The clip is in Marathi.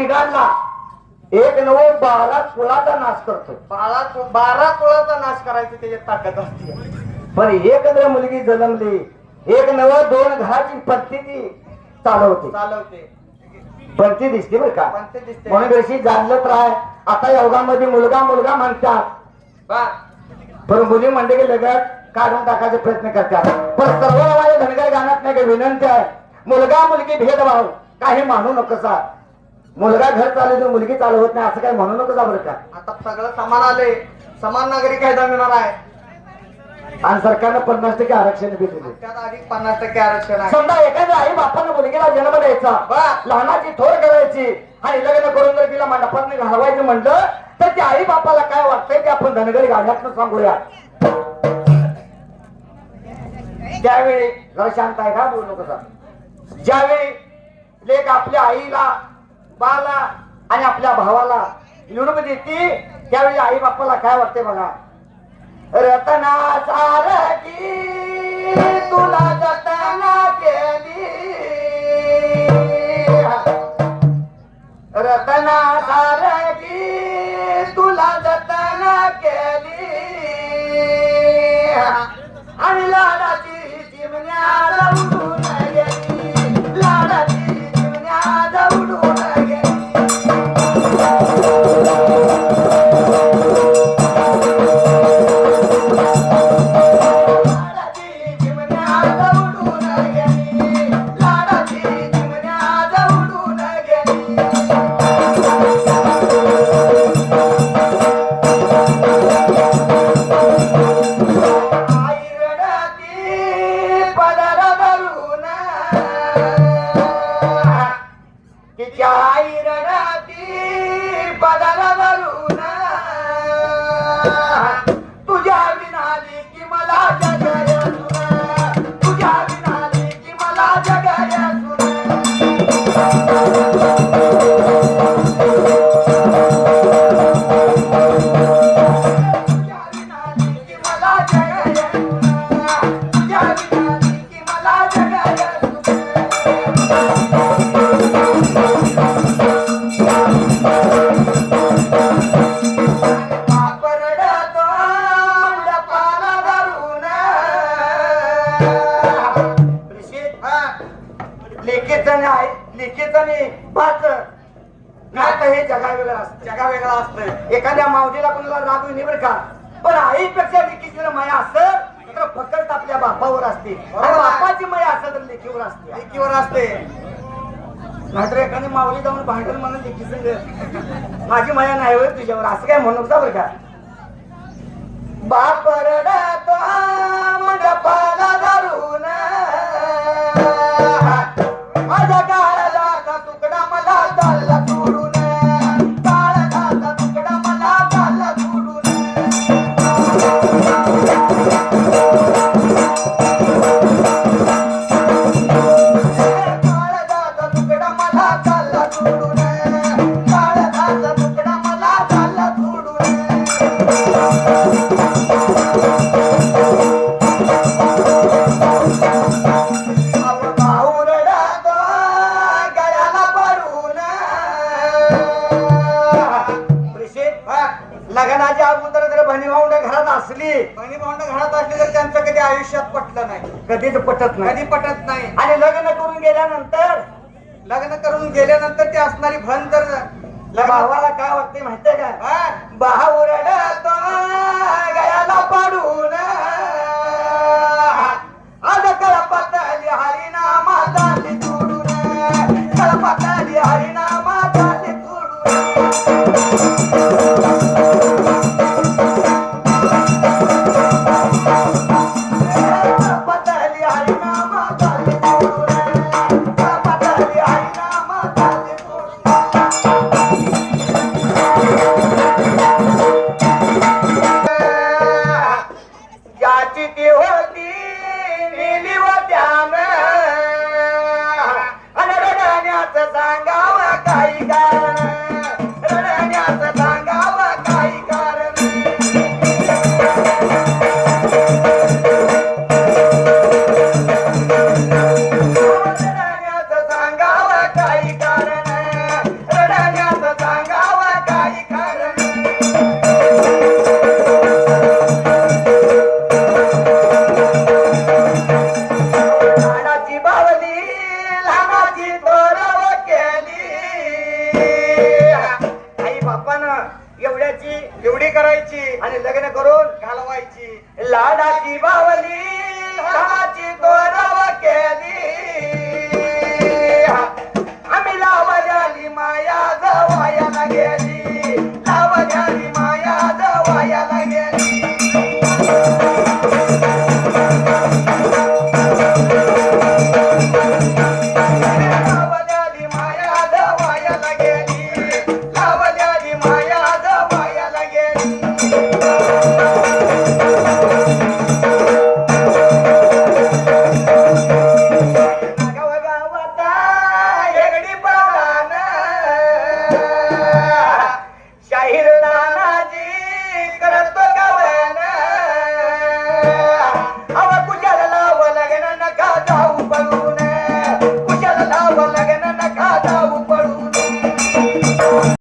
बिघाडला एक नव बारा कुळाचा नाश करतो बारा बारा कुळाचा नाश करायची त्याच्यात ताकद असते. पण एक जर मुलगी जन्मली एक नव दोन घराची परिस्थिती चालवते. चालवते. दिसते बरं का? म्हणून जशी जाणलं तर आहे आता योगामध्ये मुलगा मुलगा म्हणतात. पण मुली म्हणले की लगत काढून टाकायचे प्रयत्न करतात. पण सर्व माझ्या धनगर गाण्यात नाही का विनंती आहे? मुलगा मुलगी भेदभाव काही मानू नकोसा. मुलगा घर चालवतो मुलगी चालवत नाही असं काही म्हणू नकोसा बरं का. आता सगळं समान आले. समान नागरी कायदा मिळणार आहे. आणि सरकारनं पन्नास टक्के आरक्षण बी दिले. त्यात अधिक पन्नास टक्के आरक्षण आहे. समजा एखाद्या आई बापानं मुलगीला जन्म द्यायचा. लहानाची थोर करायची आणि लग्न करून जर तिला मंडपात घालवायचं म्हणलं तर त्या आई बापाला काय वाटतंय ते आपण धनगरी गाण्यात सांगूया. त्यावेळी जरा शांत आहे का? बोलू कसा ज्यावेळी लेख आपल्या आईला बाला आणि आपल्या भावाला. निवडून देते त्यावेळी आई बापाला काय वाटते बघा? रतना की नाही नाही पाच नातं हे जगा वेगळं असतं जगा वेगळा असतंय एखाद्या मावजीला कोणाला राग येईल बरं का. पण आईपेक्षा लेखीची जर माया असत तर फक्त आपल्या बापावर असते. आणि बापाची माया असत तर लेखीवर असते. लेकीवर असते. नाहीतर एखादी माऊली जाऊन भांडण म्हणून लेखी माझी माया नाही होय तुझ्यावर. असं काय म्हणू बरं का. बाप असली तर त्यांचं कधी आयुष्यात पटलं नाही कधीच पटत नाही. कधी पटत नाही. आणि लग्न करून गेल्यानंतर? लग्न करून गेल्यानंतर ती असणारी भन तर त्या भावाला काय वाटते माहितीये का? हा? भाऊ रडतो गळ्याला काही लग्नानं एवढ्याची एवढी करायची आणि लग्न करून घालवायची. लाडाची बावली लाडाची गोरव केली.